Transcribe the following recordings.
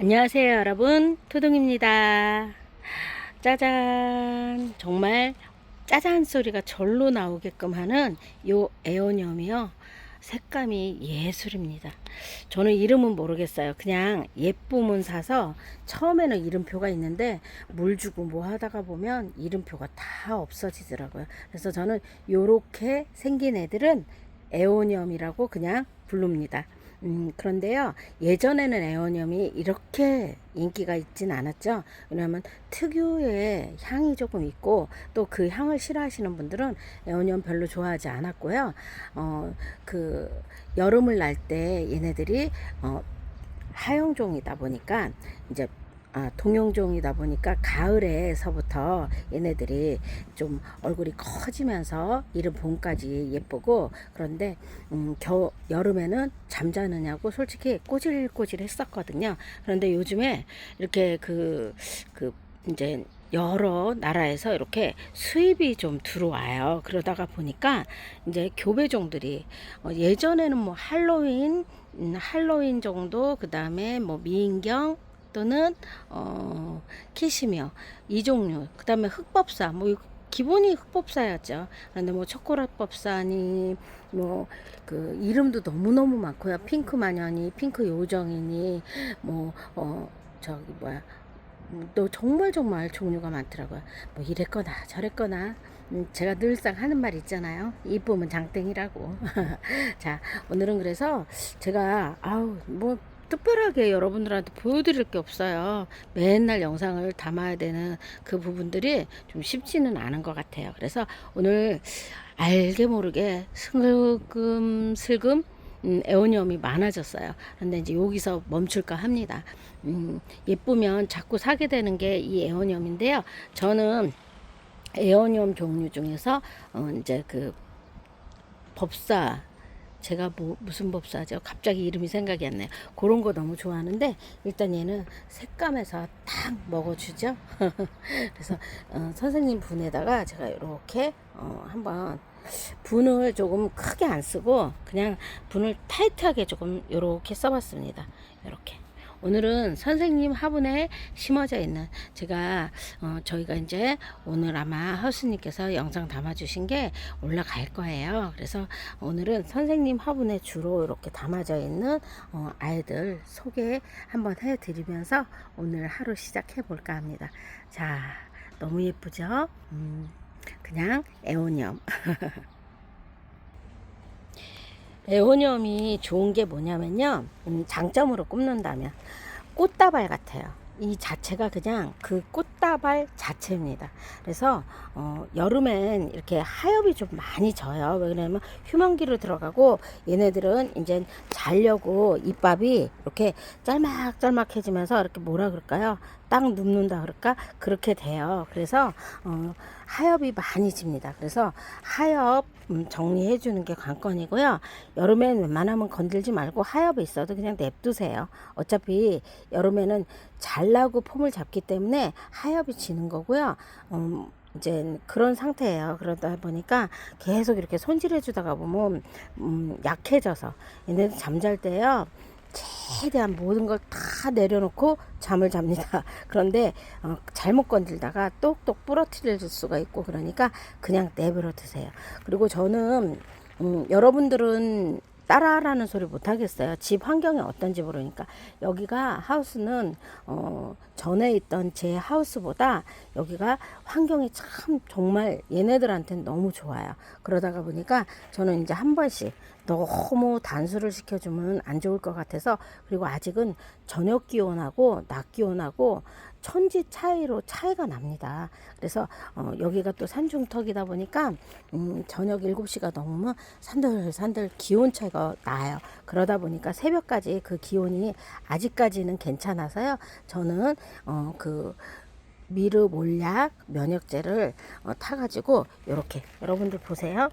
안녕하세요 여러분. 토동입니다. 짜잔. 정말 짜잔 소리가 절로 나오게끔 하는 요 에오니엄이요. 색감이 예술입니다. 저는 이름은 모르겠어요. 그냥 예쁨은 사서 처음에는 이름표가 있는데 물 주고 뭐 하다가 보면 이름표가 다 없어지더라고요. 그래서 저는 요렇게 생긴 애들은 에오니엄이라고 그냥 부릅니다 음, 그런데요, 예전에는 에어늄이 이렇게 인기가 있진 않았죠. 왜냐하면 특유의 향이 조금 있고 또 그 향을 싫어하시는 분들은 에어늄 별로 좋아하지 않았고요. 어, 그 여름을 날 때 얘네들이 어, 하용종이다 보니까 이제 아, 동용종이다 보니까 가을에서부터 얘네들이 좀 얼굴이 커지면서 이른 봄까지 예쁘고 그런데 음, 겨 여름에는 잠자느냐고 솔직히 꼬질꼬질 했었거든요. 그런데 요즘에 이렇게 그, 그 이제 여러 나라에서 이렇게 수입이 좀 들어와요. 그러다가 보니까 이제 교배종들이 어, 예전에는 뭐 할로윈 음, 할로윈 정도 그 다음에 뭐 미인경 또는 어 키시며 이 종류 그 다음에 흑법사 뭐 기본이 흑법사였죠. 그런데 뭐 초콜릿 법사니 뭐 그 이름도 너무 너무 많고요. 핑크 마녀니 핑크 요정이니 뭐 어 저기 뭐야 음, 또 정말 정말 종류가 많더라고요. 뭐 이랬거나 저랬거나 음, 제가 늘상 하는 말 있잖아요. 이쁨은 장땡이라고. 자, 오늘은 그래서 제가 아우 뭐 특별하게 여러분들한테 보여드릴 게 없어요. 맨날 영상을 담아야 되는 그 부분들이 좀 쉽지는 않은 것 같아요. 그래서 오늘 알게 모르게 슬금슬금 음, 에오니엄이 많아졌어요. 그런데 이제 여기서 멈출까 합니다. 음, 예쁘면 자꾸 사게 되는 게이 에오니엄인데요. 저는 에오니엄 종류 중에서 어, 이제 그 법사 제가 뭐 무슨 법사죠? 갑자기 이름이 생각이 안 나요. 그런 거 너무 좋아하는데 일단 얘는 색감에서 딱 먹어주죠. 그래서 어, 선생님 분에다가 제가 이렇게 어, 한번 분을 조금 크게 안 쓰고 그냥 분을 타이트하게 조금 이렇게 써봤습니다. 이렇게. 오늘은 선생님 화분에 심어져 있는 제가 어, 저희가 이제 오늘 아마 하우스님께서 영상 담아주신 게 올라갈 거예요. 그래서 오늘은 선생님 화분에 주로 이렇게 담아져 있는 어, 아이들 소개 한번 해드리면서 오늘 하루 시작해 볼까 합니다. 자, 너무 예쁘죠? 음, 그냥 에오니엄. 에오니엄이 좋은 게 뭐냐면요. 음, 장점으로 꼽는다면 꽃다발 같아요. 이 자체가 그냥 그 꽃다발 자체입니다. 그래서 어, 여름엔 이렇게 하엽이 좀 많이 져요. 왜 그러냐면 휴먼기로 들어가고 얘네들은 이제 자려고 잎밥이 이렇게 짤막짤막해지면서 이렇게 뭐라 그럴까요? 딱 눕는다 그럴까? 그렇게 돼요. 그래서 어, 하엽이 많이 집니다. 그래서 하엽 음, 정리해 주는 게 관건이고요. 여름엔 웬만하면 건들지 말고 하엽이 있어도 그냥 냅두세요. 어차피 여름에는 잘나고 폼을 잡기 때문에 하엽이 지는 거고요. 음, 이제 그런 상태예요. 그러다 보니까 계속 이렇게 손질해 주다가 보면 음, 약해져서 얘네들 잠잘 때요. 최대한 모든 걸 다 내려놓고 잠을 잡니다. 그런데 어, 잘못 건들다가 똑똑 부러뜨릴 수가 있고 그러니까 그냥 내버려 두세요. 그리고 저는 음, 여러분들은 따라하라는 소리 못 하겠어요. 집 환경이 어떤지 모르니까 여기가 하우스는 어, 전에 있던 제 하우스보다 여기가 환경이 참 정말 얘네들한테는 너무 좋아요. 그러다가 보니까 저는 이제 한 번씩 너무 단수를 시켜주면 안 좋을 것 같아서 그리고 아직은 저녁 기온하고 낮 기온하고 천지 차이로 차이가 납니다. 그래서 어, 여기가 또 산중턱이다 보니까 음, 저녁 7시가 넘으면 산들산들 기온 차이가 나요. 그러다 보니까 새벽까지 그 기온이 아직까지는 괜찮아서요. 저는 어, 그 미르 몰약 면역제를 어, 타가지고 이렇게 여러분들 보세요.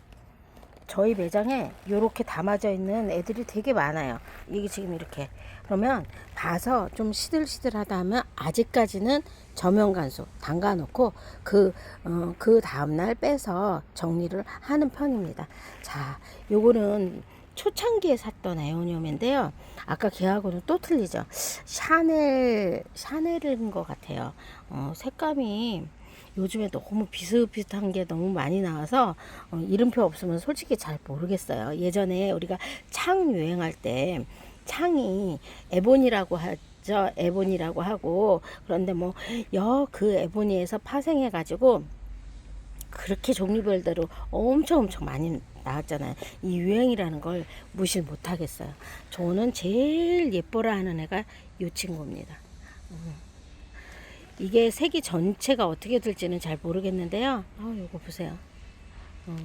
저희 매장에 이렇게 담아져 있는 애들이 되게 많아요. 이게 지금 이렇게. 그러면 봐서 좀 시들시들하다 하면 아직까지는 저면 간수 담가 놓고 그, 어, 그 다음날 빼서 정리를 하는 편입니다. 자, 요거는 초창기에 샀던 에오니움인데요. 아까 걔하고는 또 틀리죠. 샤넬 샤넬인 것 같아요. 어, 색감이 요즘에 너무 비슷비슷한 게 너무 많이 나와서 어, 이름표 없으면 솔직히 잘 모르겠어요. 예전에 우리가 창 유행할 때 창이 에본이라고 하죠. 에본이라고 하고 그런데 뭐 여 그 에본이에서 파생해 가지고 그렇게 종류별대로 엄청 엄청 많이 나왔잖아요. 이 유행이라는 걸 무시 못 하겠어요. 저는 제일 예뻐라 하는 애가 이 친구입니다. 음. 이게 색이 전체가 어떻게 될지는 잘 모르겠는데요. 아, 요거 보세요. 어,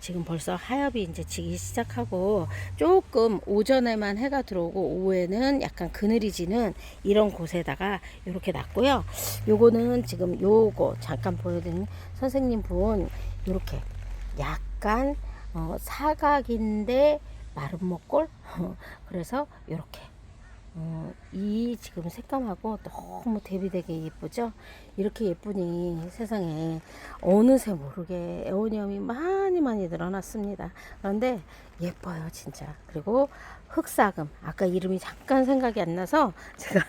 지금 벌써 하엽이 이제 지기 시작하고 조금 오전에만 해가 들어오고 오후에는 약간 그늘이 지는 이런 곳에다가 이렇게 놨고요. 요거는 지금 요거 잠깐 보여드린 선생님 분 이렇게 약간 어, 사각인데 마른 목골 그래서 이렇게 어, 이 지금 색감하고 너무 대비되게 예쁘죠? 이렇게 예쁘니 세상에 어느새 모르게 에오니엄이 많이 많이 늘어났습니다. 그런데 예뻐요, 진짜. 그리고 흑사금. 아까 이름이 잠깐 생각이 안 나서 제가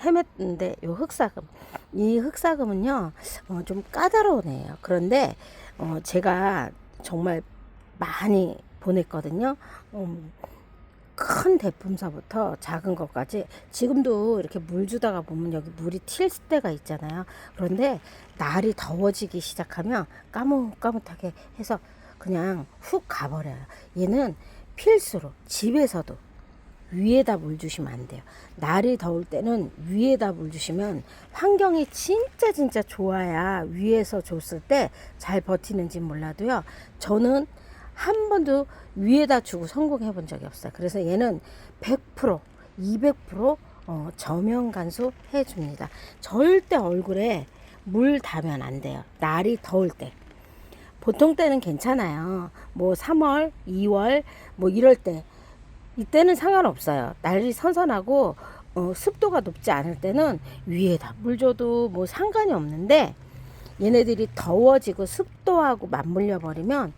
헤맸는데 요 흑사금. 이 흑사금은요, 어, 좀 까다로운 애예요. 그런데 어, 제가 정말 많이 보냈거든요. 음, 큰 대품사부터 작은 것까지 지금도 이렇게 물 주다가 보면 여기 물이 튈 때가 있잖아요. 그런데 날이 더워지기 시작하면 까뭇까뭇하게 해서 그냥 훅 가버려요. 얘는 필수로 집에서도 위에다 물 주시면 안 돼요. 날이 더울 때는 위에다 물 주시면 환경이 진짜 진짜 좋아야 위에서 줬을 때 잘 버티는지 몰라도요. 저는 한 번도 위에다 주고 성공해 본 적이 없어요. 그래서 얘는 100% 200% 어, 저명 간수 해줍니다. 절대 얼굴에 물 닿으면 안 돼요. 날이 더울 때. 보통 때는 괜찮아요. 뭐 3월, 2월, 뭐 이럴 때. 이때는 상관없어요. 날이 선선하고 어, 습도가 높지 않을 때는 위에다 물 줘도 뭐 상관이 없는데 얘네들이 더워지고 습도하고 맞물려 버리면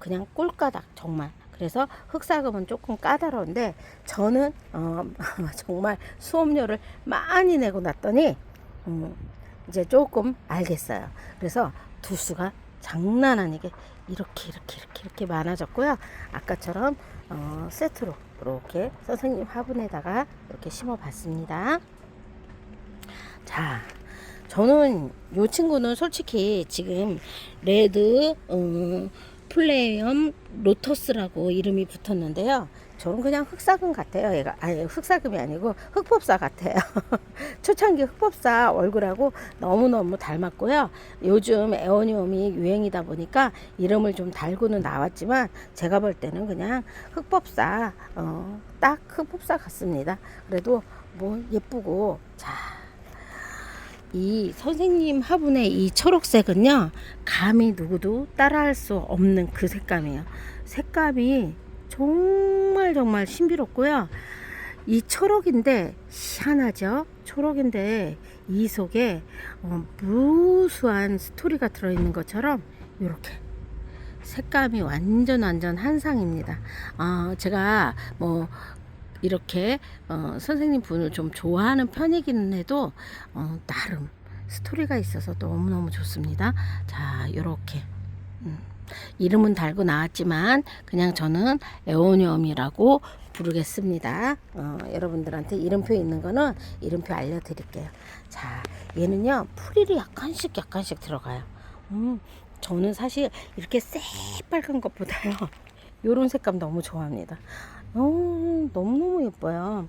그냥 꿀까닥 정말. 그래서 흑사금은 조금 까다로운데 저는 어, 정말 수업료를 많이 내고 났더니 음, 이제 조금 알겠어요. 그래서 두수가 장난 아니게 이렇게 이렇게 이렇게 이렇게 많아졌고요. 아까처럼 어, 세트로 이렇게 선생님 화분에다가 이렇게 심어봤습니다. 자, 저는 이 친구는 솔직히 지금 레드 어, 플레이엄 로터스라고 이름이 붙었는데요. 저는 그냥 흑사금 같아요. 얘가 아니 흑사금이 아니고 흑법사 같아요. 초창기 흑법사 얼굴하고 너무너무 닮았고요. 요즘 에어니움이 유행이다 보니까 이름을 좀 달고는 나왔지만 제가 볼 때는 그냥 흑법사 어, 딱 흑법사 같습니다. 그래도 뭐 예쁘고 자. 이 선생님 화분의 이 초록색은요, 감히 누구도 따라할 수 없는 그 색감이에요. 색감이 정말 정말 신비롭고요. 이 초록인데 희한하죠? 초록인데 이 속에 어, 무수한 스토리가 들어있는 것처럼 이렇게 색감이 완전 완전 한상입니다. 어, 제가 뭐 이렇게 어, 선생님 분을 좀 좋아하는 편이기는 해도 어, 나름 스토리가 있어서 너무너무 좋습니다. 자, 요렇게 음, 이름은 달고 나왔지만 그냥 저는 에오니엄이라고 부르겠습니다. 어, 여러분들한테 이름표 있는 거는 이름표 알려드릴게요. 자, 얘는요 풀이 약간씩 약간씩 들어가요. 음, 저는 사실 이렇게 새빨간 것보다요 요런 색감 너무 좋아합니다. 어, 너무너무 예뻐요.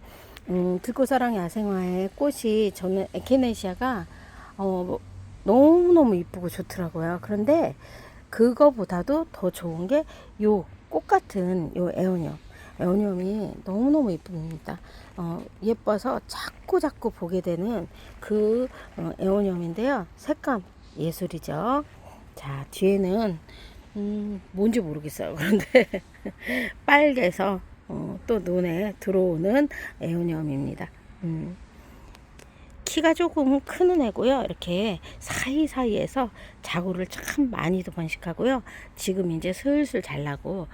음, 들꽃사랑 야생화의 꽃이 저는 에케네시아가 어, 뭐, 너무너무 이쁘고 좋더라고요. 그런데 그거보다도 더 좋은 게 요 꽃 같은 요 에오니엄. 에오니엄이 너무너무 이쁩니다. 어, 예뻐서 자꾸 자꾸 보게 되는 그 어, 에오니엄인데요. 색감 예술이죠. 자, 뒤에는 음, 뭔지 모르겠어요. 그런데 빨개서 어, 또 눈에 들어오는 에오니엄입니다. 음, 키가 조금 크는 애고요. 이렇게 사이사이에서 자구를 참 많이도 번식하고요. 지금 이제 슬슬 잘나고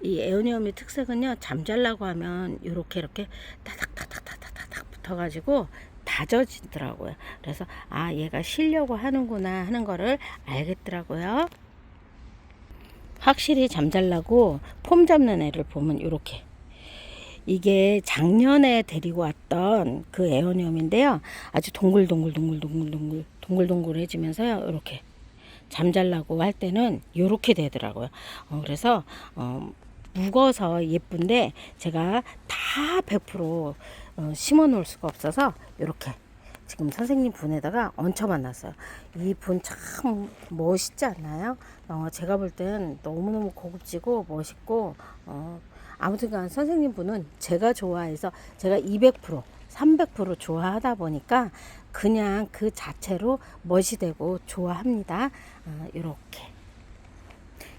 이 에오니엄의 특색은요. 잠잘라고 하면 이렇게 이렇게 타닥타닥타닥타닥 붙어가지고 다져지더라고요. 그래서 아 얘가 쉬려고 하는구나 하는 거를 알겠더라고요. 확실히 잠잘라고 폼 잡는 애를 보면 이렇게 이게 작년에 데리고 왔던 그 에어니엄인데요. 아주 동글동글동글동글동글 동글동글해지면서요. 이렇게 잠잘라고 할 때는 이렇게 되더라고요. 어, 그래서 어, 묵어서 예쁜데 제가 다 100% 어, 심어 놓을 수가 없어서 이렇게 지금 선생님 분에다가 얹혀만 놨어요. 이 분 참 멋있지 않나요? 어, 제가 볼 땐 너무너무 고급지고 멋있고 어, 아무튼간 선생님 분은 제가 좋아해서 제가 200% 300% 좋아하다 보니까 그냥 그 자체로 멋이 되고 좋아합니다. 어, 이렇게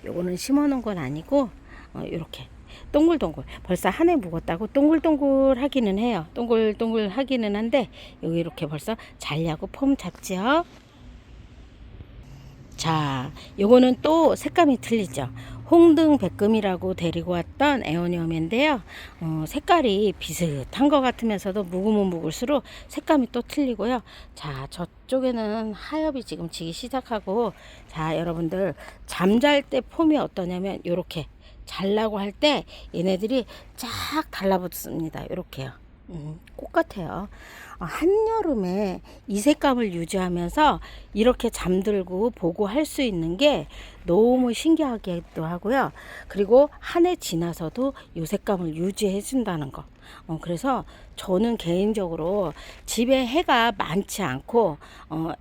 요거는 심어놓은 건 아니고 어, 이렇게 동글동글 벌써 한 해 묵었다고 동글동글 하기는 해요. 동글동글 하기는 한데 여기 이렇게 벌써 잘려고 폼 잡지요. 자, 요거는 또 색감이 틀리죠. 홍등 백금이라고 데리고 왔던 에오니엄인데요. 어, 색깔이 비슷한 것 같으면서도 묵으면 묵을수록 색감이 또 틀리고요. 자, 저쪽에는 하엽이 지금 지기 시작하고, 자, 여러분들 잠잘 때 폼이 어떠냐면 요렇게 잘라고 할 때 얘네들이 쫙 달라붙습니다. 요렇게요. 음, 꽃 같아요. 어, 한여름에 이 색감을 유지하면서 이렇게 잠들고 보고 할 수 있는 게 너무 신기하기도 하고요. 그리고 한 해 지나서도 이 색감을 유지해 준다는 거. 어, 그래서 저는 개인적으로 집에 해가 많지 않고, 어,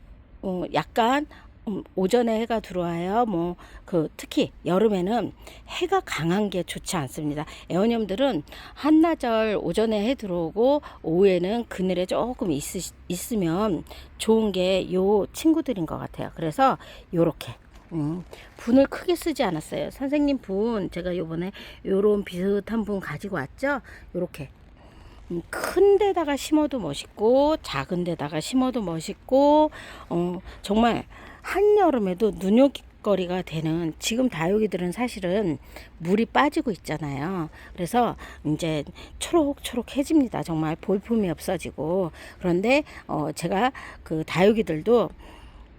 어, 약간 음, 오전에 해가 들어와요. 뭐 그 특히 여름에는 해가 강한 게 좋지 않습니다. 에어니엄들은 한나절 오전에 해 들어오고 오후에는 그늘에 조금 있, 있으면 좋은 게 요 친구들인 것 같아요. 그래서 요렇게 음, 분을 크게 쓰지 않았어요. 선생님 분 제가 요번에 요런 비슷한 분 가지고 왔죠. 요렇게 음, 큰 데다가 심어도 멋있고 작은 데다가 심어도 멋있고 어, 정말 한여름에도 눈요깃거리가 되는 지금 다육이들은 사실은 물이 빠지고 있잖아요. 그래서 이제 초록초록해집니다. 정말 볼품이 없어지고 그런데 어, 제가 그 다육이들도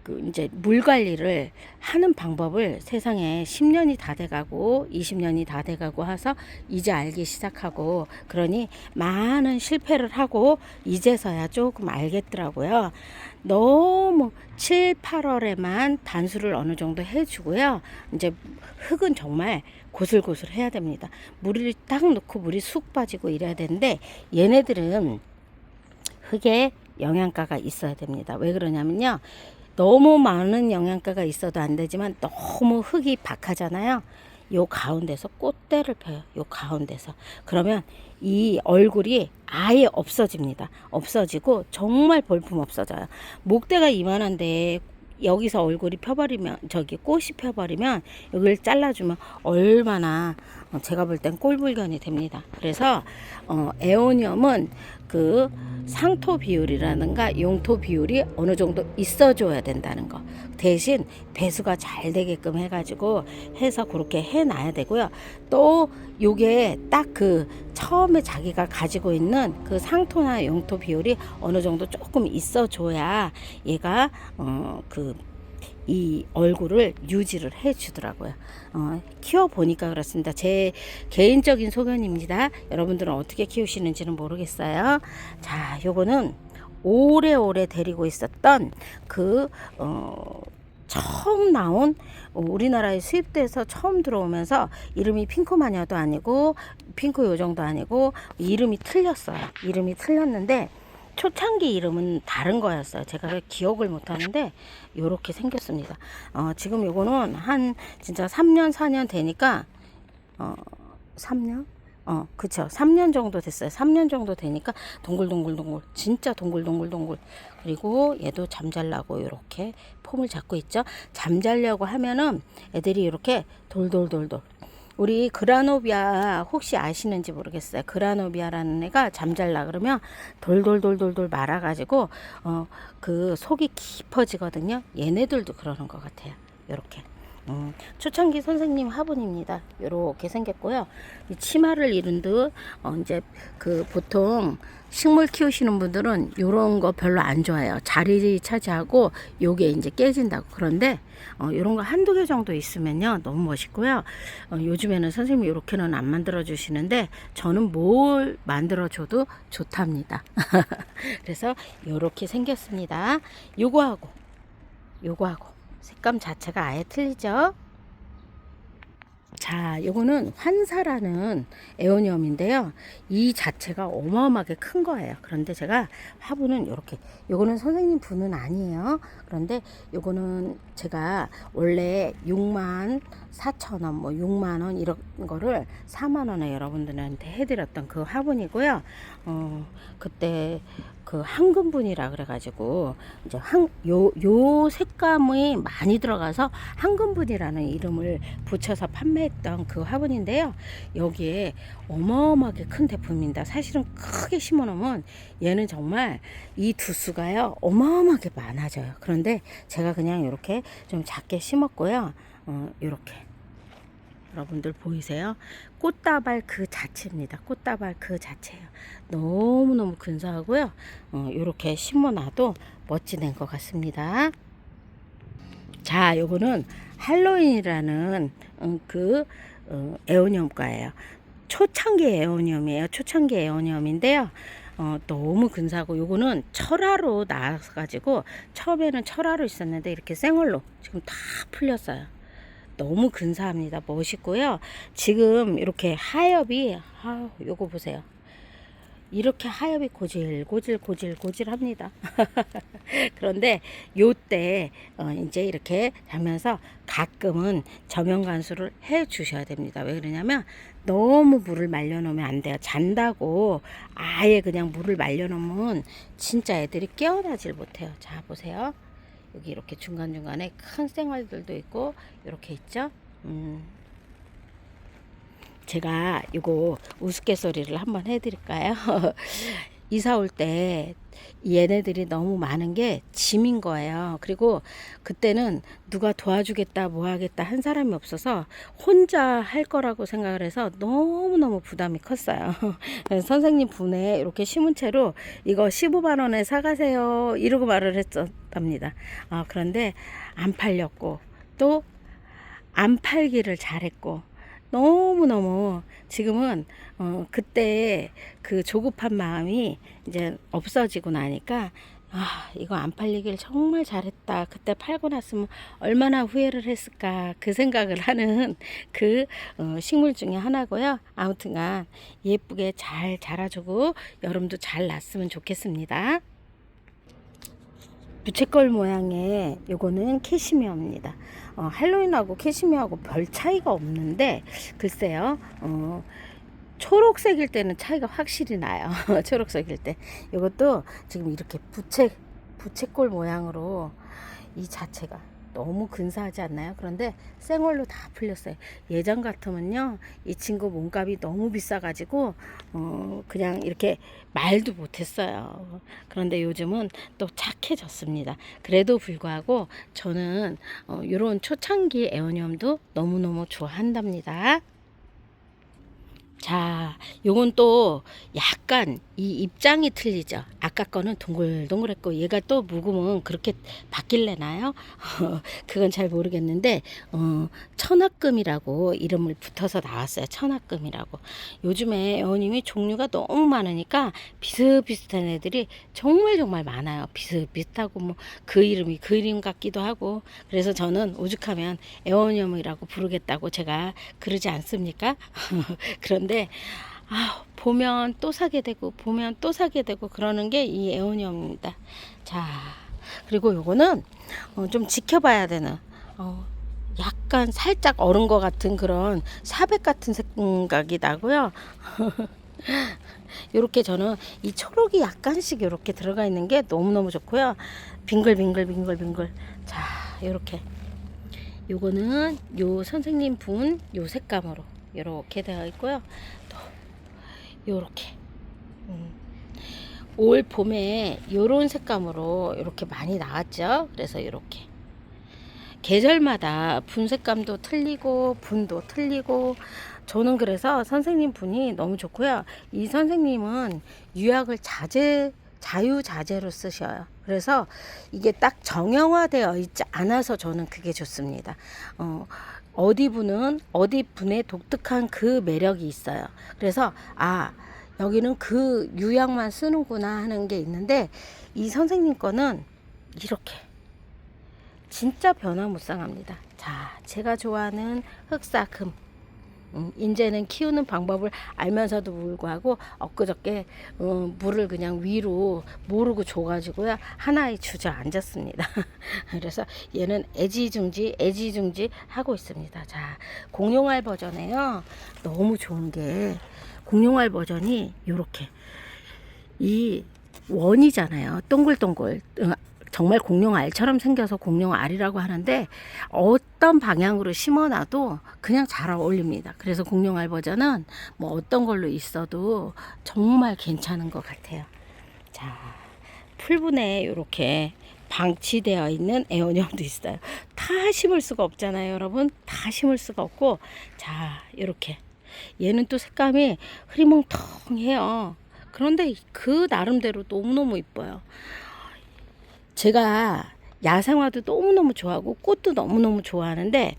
그 이제 물 관리를 하는 방법을 세상에 10년이 다 돼가고 20년이 다 돼가고 해서 이제 알기 시작하고 그러니 많은 실패를 하고 이제서야 조금 알겠더라고요. 너무 7, 8월에만 단수를 어느 정도 해주고요. 이제 흙은 정말 고슬고슬 해야 됩니다. 물을 딱 넣고 물이 쑥 빠지고 이래야 되는데 얘네들은 흙에 영양가가 있어야 됩니다. 왜 그러냐면요. 너무 많은 영양가가 있어도 안 되지만 너무 흙이 박하잖아요. 요 가운데서 꽃대를 펴요. 요 가운데서. 그러면 이 얼굴이 아예 없어집니다. 없어지고 정말 볼품 없어져요. 목대가 이만한데 여기서 얼굴이 펴버리면 저기 꽃이 펴버리면 여기를 잘라주면 얼마나 어, 제가 볼 땐 꼴불견이 됩니다. 그래서 어, 에오니엄은 그 상토 비율이라든가 용토 비율이 어느 정도 있어줘야 된다는 거. 대신 배수가 잘 되게끔 해가지고 해서 그렇게 해놔야 되고요. 또 요게 딱 그 처음에 자기가 가지고 있는 그 상토나 용토 비율이 어느 정도 조금 있어줘야 얘가 어그 이 얼굴을 유지를 해 주더라고요. 어, 키워 보니까 그렇습니다. 제 개인적인 소견입니다. 여러분들은 어떻게 키우시는지는 모르겠어요. 자, 요거는 오래오래 데리고 있었던 그 어, 처음 나온 우리나라에 수입돼서 처음 들어오면서 이름이 핑크 마녀도 아니고 핑크 요정도 아니고 이름이 틀렸어요. 이름이 틀렸는데 초창기 이름은 다른 거였어요. 제가 기억을 못 하는데 요렇게 생겼습니다. 어, 지금 요거는 한 진짜 3년 4년 되니까 어, 3년? 어, 그쵸. 3년 정도 됐어요. 3년 정도 되니까 동글동글동글. 진짜 동글동글동글. 그리고 얘도 잠잘라고 이렇게 폼을 잡고 있죠. 잠잘려고 하면은 애들이 이렇게 돌돌돌돌. 우리 그라노비아 혹시 아시는지 모르겠어요. 그라노비아라는 애가 잠잘라 그러면 돌돌돌돌돌 말아가지고 어 그 속이 깊어지거든요. 얘네들도 그러는 것 같아요. 요렇게. 음, 초창기 선생님 화분입니다. 요렇게 생겼고요. 이 치마를 이룬 듯, 어, 이제 그 보통 식물 키우시는 분들은 요런 거 별로 안 좋아해요. 자리 차지하고 요게 이제 깨진다고. 그런데, 어, 요런 거 한두 개 정도 있으면요. 너무 멋있고요. 어, 요즘에는 선생님이 요렇게는 안 만들어 주시는데, 저는 뭘 만들어 줘도 좋답니다. 그래서 요렇게 생겼습니다. 요거하고, 요거하고. 색감 자체가 아예 틀리죠. 자, 요거는 환사라는 에오니엄인데요. 이 자체가 어마어마하게 큰 거예요. 그런데 제가 화분은 이렇게, 요거는 선생님 분은 아니에요. 그런데 요거는 제가 원래 6만 4천 원, 뭐 6만 원 이런 거를 4만 원에 여러분들한테 해드렸던 그 화분이고요. 어, 그때 그 황금분이라 그래가지고 이제 한요 요 색감이 많이 들어가서 황금분이라는 이름을 붙여서 판매했던 그 화분인데요. 여기에 어마어마하게 큰 대품입니다. 사실은 크게 심어놓으면 얘는 정말 이 두수가요 어마어마하게 많아져요. 그런데 제가 그냥 이렇게 좀 작게 심었고요. 어, 이렇게 여러분들 보이세요? 꽃다발 그 자체입니다. 꽃다발 그 자체예요. 너무너무 근사하고요. 어, 이렇게 심어놔도 멋지는 것 같습니다. 자, 요거는 할로윈이라는 어, 그 어, 에오니엄과예요. 초창기 에오니엄이에요. 초창기 에오니엄인데요. 어, 너무 근사하고 요거는 철화로 나와가지고 처음에는 철화로 있었는데 이렇게 생얼로 지금 다 풀렸어요. 너무 근사합니다. 멋있고요. 지금 이렇게 하엽이 아, 요거 보세요. 이렇게 하엽이 고질 고질 고질 고질합니다. 그런데 요때 어 이제 이렇게 하면서 가끔은 저명 간수를 해 주셔야 됩니다. 왜 그러냐면 너무 물을 말려 놓으면 안 돼요. 잔다고 아예 그냥 물을 말려 놓으면 진짜 애들이 깨어나질 못해요. 자, 보세요. 여기 이렇게 중간중간에 큰 생활들도 있고 이렇게 있죠. 음. 제가 이거 우스갯소리를 한번 해드릴까요? 이사 올 때 얘네들이 너무 많은 게 짐인 거예요. 그리고 그때는 누가 도와주겠다, 뭐 하겠다 한 사람이 없어서 혼자 할 거라고 생각을 해서 너무너무 부담이 컸어요. 선생님 분에 이렇게 심은 채로 이거 15만 원에 사가세요. 이러고 말을 했었답니다. 아, 그런데 안 팔렸고 또 안 팔기를 잘했고 너무너무 지금은 어 그때 그 조급한 마음이 이제 없어지고 나니까 아 이거 안 팔리길 정말 잘했다. 그때 팔고 났으면 얼마나 후회를 했을까 그 생각을 하는 그 어, 식물 중에 하나고요. 아무튼간 예쁘게 잘 자라주고 여름도 잘 났으면 좋겠습니다 부채꼴 모양의 요거는 캐시미어입니다. 어, 할로윈하고 캐시미어하고 별 차이가 없는데 글쎄요. 어, 초록색일 때는 차이가 확실히 나요. 초록색일 때. 이것도 지금 이렇게 부채 부채꼴 모양으로 이 자체가 너무 근사하지 않나요? 그런데 생얼로 다 풀렸어요. 예전 같으면요, 이 친구 몸값이 너무 비싸가지고, 어, 그냥 이렇게 말도 못했어요. 그런데 요즘은 또 착해졌습니다. 그래도 불구하고 저는 어, 이런 초창기 에어니엄도 너무너무 좋아한답니다. 자, 요건 또 약간 이 입장이 틀리죠. 아까 거는 동글동글했고 얘가 또 묵으면 그렇게 바뀔래나요? 그건 잘 모르겠는데 어, 천합금이라고 이름을 붙어서 나왔어요. 천합금이라고. 요즘에 어님이 종류가 너무 많으니까 비슷비슷한 애들이 정말 정말 많아요. 비슷비슷하고 뭐 그 이름이 그 이름 같기도 하고 그래서 저는 오죽하면 에어니엄이라고 부르겠다고 제가 그러지 않습니까? 그런데 아, 보면 또 사게 되고 보면 또 사게 되고 그러는 게 이 에오니엄입니다. 자, 그리고 요거는 어, 좀 지켜봐야 되는 어, 약간 살짝 얼은 것 같은 그런 사백 같은 생각이 나고요. 요렇게 저는 이 초록이 약간씩 이렇게 들어가 있는 게 너무너무 좋고요. 빙글빙글 빙글빙글. 자, 요렇게. 요거는 요 선생님 분 요 색감으로 이렇게 되어 있고요. 또 요렇게 음. 올 봄에 요런 색감으로 이렇게 많이 나왔죠. 그래서 이렇게 계절마다 분색감도 틀리고 분도 틀리고 저는 그래서 선생님 분이 너무 좋고요. 이 선생님은 유약을 자제 자유자재로 쓰셔요. 그래서 이게 딱 정형화되어 있지 않아서 저는 그게 좋습니다. 어, 어디 분은 어디 분의 독특한 그 매력이 있어요. 그래서 아 여기는 그 유약만 쓰는구나 하는 게 있는데 이 선생님 거는 이렇게 진짜 변화무쌍합니다. 자, 제가 좋아하는 흑사금. 음, 이제는 키우는 방법을 알면서도 불구하고 엊그저께 어, 물을 그냥 위로 모르고 줘가지고요 하나에 주저앉았습니다. 그래서 얘는 애지중지 애지중지 하고 있습니다. 자 공룡알 버전에요 너무 좋은 게 공룡알 버전이 요렇게 이 원이잖아요. 동글동글. 어, 정말 공룡 알처럼 생겨서 공룡 알이라고 하는데 어떤 방향으로 심어놔도 그냥 잘 어울립니다. 그래서 공룡 알 버전은 뭐 어떤 걸로 있어도 정말 괜찮은 것 같아요. 자, 풀분에 이렇게 방치되어 있는 에어늄도 있어요. 다 심을 수가 없잖아요, 여러분. 다 심을 수가 없고, 자, 이렇게 얘는 또 색감이 흐리멍텅해요. 그런데 그 나름대로 너무너무 이뻐요. 제가 야생화도 너무너무 좋아하고 꽃도 너무너무 좋아하는데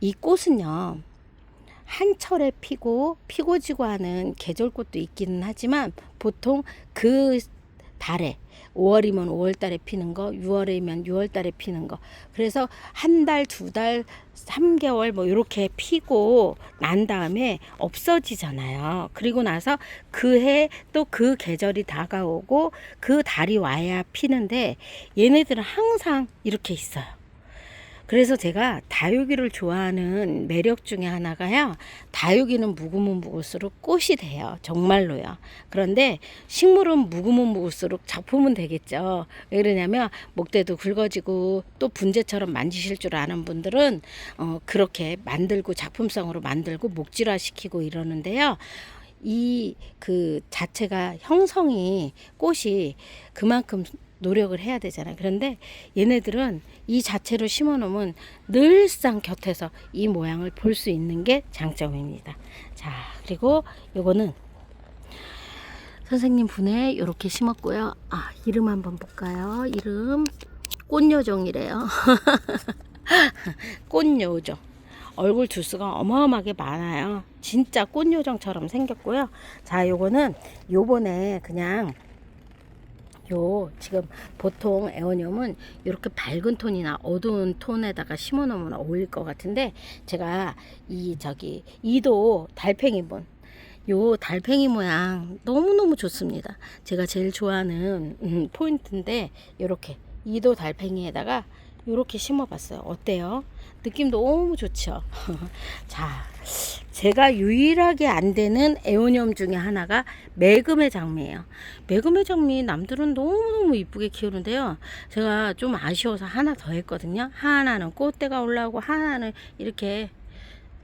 이 꽃은요. 한철에 피고 피고 지고 하는 계절꽃도 있기는 하지만 보통 그 달에 5월이면 5월 달에 피는 거, 6월이면 6월 달에 피는 거. 그래서 한 달, 두 달, 3개월 뭐 이렇게 피고 난 다음에 없어지잖아요. 그리고 나서 그 해 또 그 계절이 다가오고 그 달이 와야 피는데 얘네들은 항상 이렇게 있어요. 그래서 제가 다육이를 좋아하는 매력 중에 하나가요. 다육이는 묵으면 묵을수록 꽃이 돼요. 정말로요. 그런데 식물은 묵으면 묵을수록 작품은 되겠죠. 왜 그러냐면 목대도 굵어지고 또 분재처럼 만지실 줄 아는 분들은 어, 그렇게 만들고 작품성으로 만들고 목질화 시키고 이러는데요. 이 그 자체가 형성이 꽃이 그만큼 노력을 해야 되잖아요. 그런데 얘네들은 이 자체로 심어 놓으면 늘상 곁에서 이 모양을 볼 수 있는 게 장점입니다. 자, 그리고 요거는 선생님 분에 이렇게 심었고요. 아, 이름 한번 볼까요? 이름 꽃요정이래요. 꽃요정. 얼굴 두수가 어마어마하게 많아요. 진짜 꽃요정처럼 생겼고요. 자, 요거는 요번에 그냥 요 지금 보통 에어늄은 이렇게 밝은 톤이나 어두운 톤에다가 심어 놓으면 어울릴 것 같은데 제가 이 저기 이도 달팽이 본 요 달팽이 모양 너무너무 좋습니다. 제가 제일 좋아하는 음, 포인트인데 이렇게 이도 달팽이에다가 이렇게 심어봤어요. 어때요? 느낌 너무 좋죠? 자, 제가 유일하게 안 되는 에오늄 중에 하나가 매금의 장미예요. 매금의 장미 남들은 너무너무 이쁘게 키우는데요. 제가 좀 아쉬워서 하나 더 했거든요. 하나는 꽃대가 올라오고 하나는 이렇게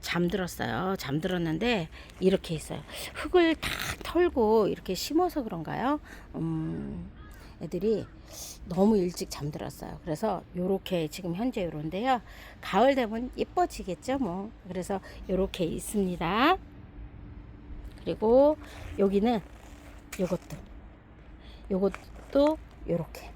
잠들었어요. 잠들었는데 이렇게 있어요. 흙을 다 털고 이렇게 심어서 그런가요? 음, 애들이 너무 일찍 잠들었어요. 그래서 요렇게 지금 현재 요런데요. 가을 되면 예뻐지겠죠, 뭐. 그래서 요렇게 있습니다. 그리고 여기는 요것도 요것도 요렇게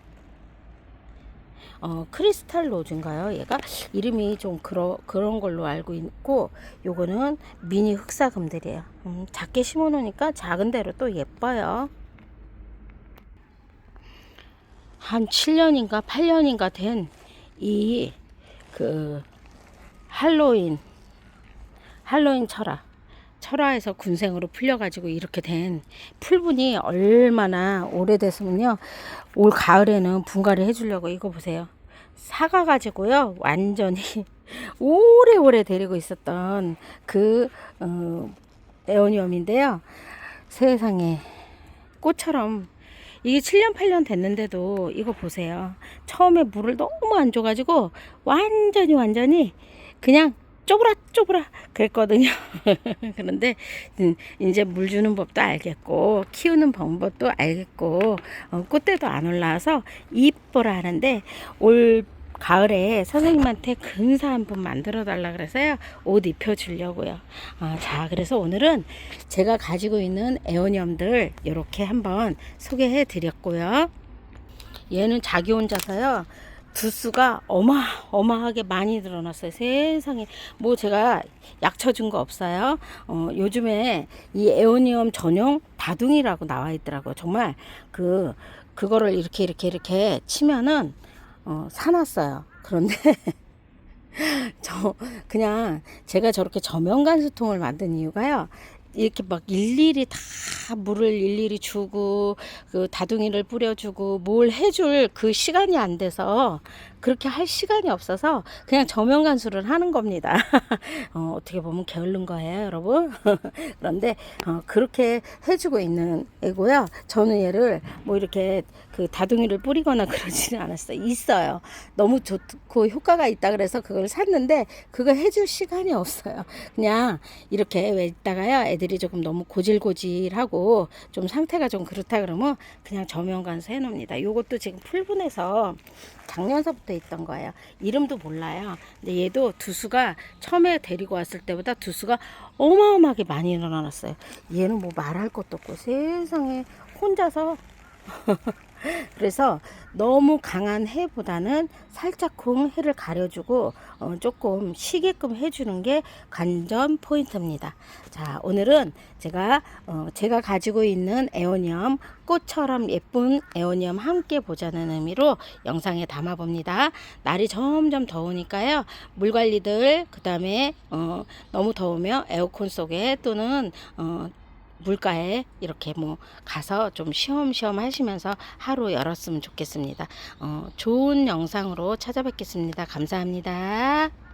어, 크리스탈 로즈인가요? 얘가 이름이 좀 그러, 그런 걸로 알고 있고 요거는 미니 흑사금들이에요. 음, 작게 심어 놓으니까 작은 대로 또 예뻐요. 한 7년인가 8년인가 된 이 그 할로윈 할로윈 철화 철화에서 군생으로 풀려가지고 이렇게 된 풀분이 얼마나 오래됐으면요. 올 가을에는 분갈이 해주려고 이거 보세요. 사가가지고요. 완전히 오래오래 데리고 있었던 그 어, 에오니엄인데요. 세상에 꽃처럼 이게 7년, 8년 됐는데도 이거 보세요. 처음에 물을 너무 안 줘가지고 완전히 완전히 그냥 쪼그라 쪼그라 그랬거든요. 그런데 음, 이제 물 주는 법도 알겠고 키우는 방법도 알겠고 어, 꽃대도 안 올라와서 이뻐라 하는데 올 가을에 선생님한테 근사 한번 만들어 달라 그래서요. 옷 입혀 주려고요. 아, 자 그래서 오늘은 제가 가지고 있는 에오니엄들 이렇게 한번 소개해 드렸고요. 얘는 자기 혼자서요. 두수가 어마어마하게 많이 늘어났어요. 세상에. 뭐 제가 약 쳐준 거 없어요. 어, 요즘에 이 에오니엄 전용 다둥이라고 나와 있더라고요. 정말 그 그거를 이렇게 이렇게 이렇게 치면은 어, 사놨어요. 그런데 저 그냥 제가 저렇게 저면간수통을 만든 이유가요. 이렇게 막 일일이 다 물을 일일이 주고 그 다둥이를 뿌려주고 뭘 해줄 그 시간이 안 돼서 그렇게 할 시간이 없어서 그냥 저면 간수를 하는 겁니다. 어, 어떻게 보면 게으른 거예요, 여러분. 그런데 어, 그렇게 해주고 있는 애고요. 저는 얘를 뭐 이렇게 그 다둥이를 뿌리거나 그러지는 않았어요. 있어요. 너무 좋고 효과가 있다 그래서 그걸 샀는데 그거 해줄 시간이 없어요. 그냥 이렇게 왜 있다가요 애들이 조금 너무 고질고질하고 좀 상태가 좀 그렇다 그러면 그냥 저면 간수 해놓습니다. 요것도 지금 풀분해서 작년서부터 있던 거예요. 이름도 몰라요. 근데 얘도 두수가 처음에 데리고 왔을 때보다 두수가 어마어마하게 많이 늘어났어요. 얘는 뭐 말할 것도 없고 세상에 혼자서 그래서 너무 강한 해보다는 살짝쿵 해를 가려주고 어, 조금 쉬게끔 해주는 게 관전 포인트입니다. 자 오늘은 제가 어, 제가 가지고 있는 에오니엄 꽃처럼 예쁜 에오니엄 함께 보자는 의미로 영상에 담아봅니다. 날이 점점 더우니까요 물 관리들 그 다음에 어, 너무 더우면 에어컨 속에 또는 어, 물가에 이렇게 뭐 가서 좀 쉬엄쉬엄 하시면서 하루 열었으면 좋겠습니다. 어, 좋은 영상으로 찾아뵙겠습니다. 감사합니다.